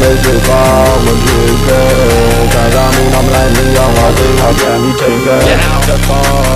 မေစုပါမပြေကကာကမှုနမလိုက်မြောင်းပါသေးတာပြန်ပြီးချိန်ကတက်ပါ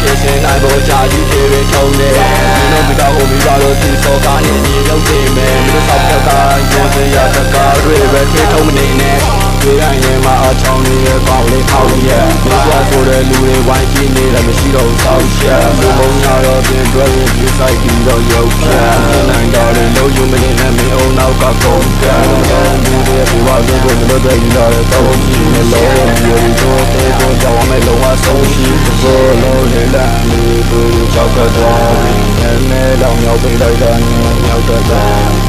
ဖြစ်ရှင်နိုင်ဖို့ကြာကြီးပြေပြေထုံနေမင်းတို့မိသားကိုမိသားတို့ဒီစောကားနေညီရောက်နေမယ်မင်းတို့ဆောက်တဲ့ကားရိုးစရာတကားတွေပဲထွေးထုံးမနေနဲ့ဒီတိုင်းရင်မှာအချောင်းလေးရဲ့ပေါင်းလေးထောက်ရဲ့မင်းပြဆိုတဲ့လူတွေဝိုင်းကြည့်နေတယ်မရှိတော့ဘူးဆောက်ချက်ဘုံဘုံညာတော့ပြင်တွဲရင်ဒီဆိုင်ပြီးတော့ရုပ်ချက်နိုင်တော့လေလုံးယူမနေနဲ့မင်းအောင်နော goodbye